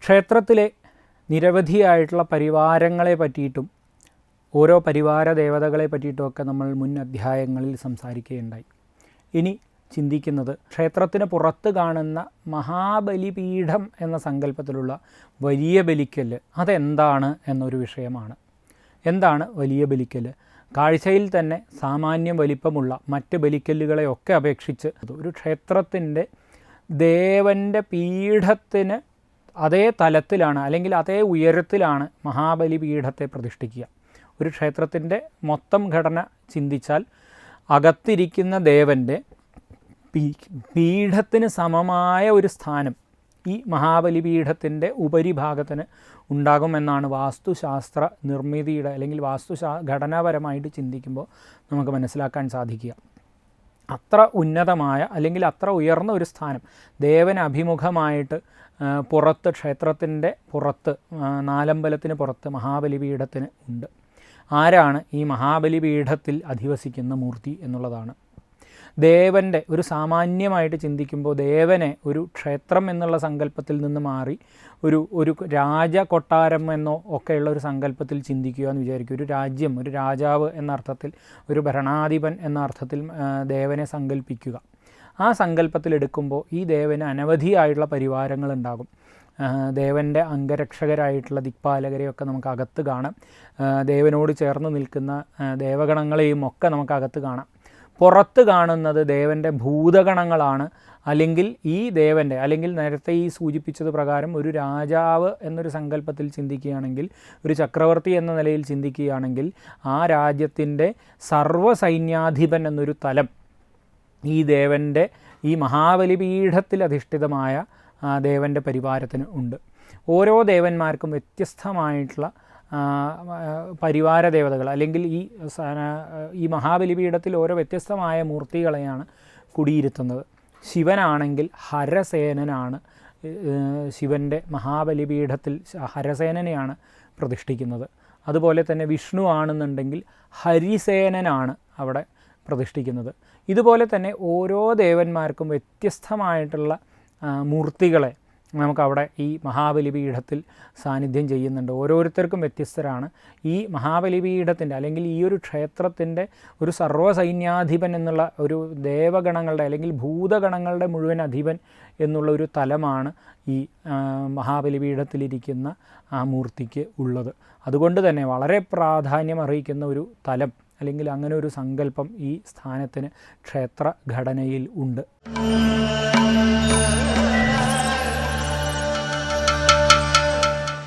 ക്ഷേത്രത്തിലെ നിരവധിയായിട്ടുള്ള പരിവാരങ്ങളെ പറ്റിയിട്ടും ഓരോ പരിവാര ദേവതകളെ പറ്റിയിട്ടുമൊക്കെ നമ്മൾ മുൻ അധ്യായങ്ങളിൽ സംസാരിക്കുകയുണ്ടായി. ഇനി ചിന്തിക്കുന്നത് ക്ഷേത്രത്തിന് പുറത്ത് കാണുന്ന മഹാബലിപീഠം എന്ന സങ്കല്പത്തിലുള്ള വലിയ ബലിക്കൽ അതെന്താണ് എന്നൊരു വിഷയമാണ്. എന്താണ് വലിയ ബലിക്കല്ല്? കാഴ്ചയിൽ തന്നെ സാമാന്യം വലിപ്പമുള്ള മറ്റ് ബലിക്കല്ലുകളെയൊക്കെ അപേക്ഷിച്ച് ഒരു ക്ഷേത്രത്തിന്റെ ദേവന്റെ പീഠത്തിന് അതേ തലത്തിലാണ് അല്ലെങ്കിൽ അതേ ഉയരത്തിലാണ് മഹാബലി പീഠത്തെ പ്രതിഷ്ഠിക്കുക. ഒരു ക്ഷേത്രത്തിന്റെ മൊത്തം ഘടന ചിന്തിച്ചാൽ അകത്തിരിക്കുന്ന ദേവന്റെ പീഠത്തിന് സമമായ ഒരു സ്ഥാനം ഈ മഹാബലിപീഠത്തിന്റെ ഉപരിഭാഗത്തിന് ഉണ്ടാകുമെന്നാണ് വാസ്തുശാസ്ത്ര നിർമ്മിതിയുടെ അല്ലെങ്കിൽ വാസ്തുശാ ഘടനാപരമായിട്ട് ചിന്തിക്കുമ്പോൾ നമുക്ക് മനസ്സിലാക്കാൻ സാധിക്കുക. അത്ര ഉന്നതമായ അല്ലെങ്കിൽ അത്ര ഉയർന്ന ഒരു സ്ഥാനം ദേവന് അഭിമുഖമായിട്ട് പുറത്ത് ക്ഷേത്രത്തിന്റെ പുറത്ത് നാലമ്പലത്തിന് പുറത്ത് മഹാബലിപീഠത്തിന് ഉണ്ട്. ആരാണ് ഈ മഹാബലിപീഠത്തിൽ അധിവസിക്കുന്ന മൂർത്തി എന്നുള്ളതാണ്. ദേവന്റെ ഒരു സാമാന്യമായിട്ട് ചിന്തിക്കുമ്പോൾ ദേവനെ ഒരു ക്ഷേത്രം എന്നുള്ള സങ്കല്പത്തിൽ നിന്ന് മാറി ഒരു ഒരു രാജ കൊട്ടാരം എന്നോ ഒക്കെയുള്ള ഒരു സങ്കല്പത്തിൽ ചിന്തിക്കുക എന്ന് വിചാരിക്കും. ഒരു രാജ്യം ഒരു രാജാവ് എന്ന അർത്ഥത്തിൽ ഒരു ഭരണാധിപൻ എന്ന അർത്ഥത്തിൽ ദേവനെ സങ്കല്പിക്കുക. ആ സങ്കല്പത്തിൽ എടുക്കുമ്പോൾ ഈ ദേവന് അനവധിയായിട്ടുള്ള പരിവാരങ്ങളുണ്ടാകും ദേവന്റെ അംഗരക്ഷകരായിട്ടുള്ള ദിക്പാലകരെയൊക്കെ നമുക്ക് അകത്ത് കാണാം. ദേവനോട് ചേർന്ന് നിൽക്കുന്ന ദേവഗണങ്ങളെയും ഒക്കെ നമുക്ക് അകത്ത് കാണാം. പുറത്ത് കാണുന്നത് ദേവന്റെ ഭൂതഗണങ്ങളാണ്. അല്ലെങ്കിൽ ഈ ദേവന്റെ അല്ലെങ്കിൽ നേരത്തെ ഈ സൂചിപ്പിച്ചത് പ്രകാരം ഒരു രാജാവ് എന്നൊരു സങ്കല്പത്തിൽ ചിന്തിക്കുകയാണെങ്കിൽ ഒരു ചക്രവർത്തി എന്ന നിലയിൽ ചിന്തിക്കുകയാണെങ്കിൽ ആ രാജ്യത്തിന്റെ സർവസൈന്യാധിപൻ എന്നൊരു തലം ഈ ദേവന്റെ ഈ മഹാബലിപീഠത്തിൽ അധിഷ്ഠിതമായ ദേവന്റെ പരിവാരത്തിന് ഉണ്ട്. ഓരോ ദേവന്മാർക്കും വ്യത്യസ്തമായിട്ടുള്ള പരിവാര ദേവതകൾ അല്ലെങ്കിൽ ഈ ഈ മഹാബലിപീഠത്തിൽ ഓരോ വ്യത്യസ്തമായ മൂർത്തികളെയാണ് കുടിയിരുത്തുന്നത്. ശിവനാണെങ്കിൽ ഹരസേനനാണ് ശിവന്റെ മഹാബലിപീഠത്തിൽ ഹരസേനനെയാണ് പ്രതിഷ്ഠിക്കുന്നത്. അതുപോലെ തന്നെ വിഷ്ണു ആണെന്നുണ്ടെങ്കിൽ ഹരിസേനനാണ് അവിടെ പ്രതിഷ്ഠിക്കുന്നത്. ഇതുപോലെ തന്നെ ഓരോ ദേവന്മാർക്കും വ്യത്യസ്തമായിട്ടുള്ള മൂർത്തികളെ നമുക്കവിടെ ഈ മഹാബലി പീഠത്തിൽ സാന്നിധ്യം ചെയ്യുന്നുണ്ട്. ഓരോരുത്തർക്കും വ്യത്യസ്തരാണ്. ഈ മഹാബലി പീഠത്തിന്റെ അല്ലെങ്കിൽ ഈ ഒരു ക്ഷേത്രത്തിന്റെ ഒരു സർവസൈന്യാധിപൻ എന്നുള്ള ഒരു ദേവഗണങ്ങളുടെ അല്ലെങ്കിൽ ഭൂതഗണങ്ങളുടെ മുഴുവൻ അധിപൻ എന്നുള്ള ഒരു തലമാണ് ഈ മഹാബലി പീഠത്തിലിരിക്കുന്ന ആ മൂർത്തിക്ക് ഉള്ളത്. അതുകൊണ്ട് തന്നെ വളരെ പ്രാധാന്യം അറിയിക്കുന്ന ഒരു തലം അല്ലെങ്കിൽ അങ്ങനെ ഒരു സങ്കല്പം ഈ സ്ഥാനത്തിന് ക്ഷേത്ര ഘടനയിൽ ഉണ്ട്.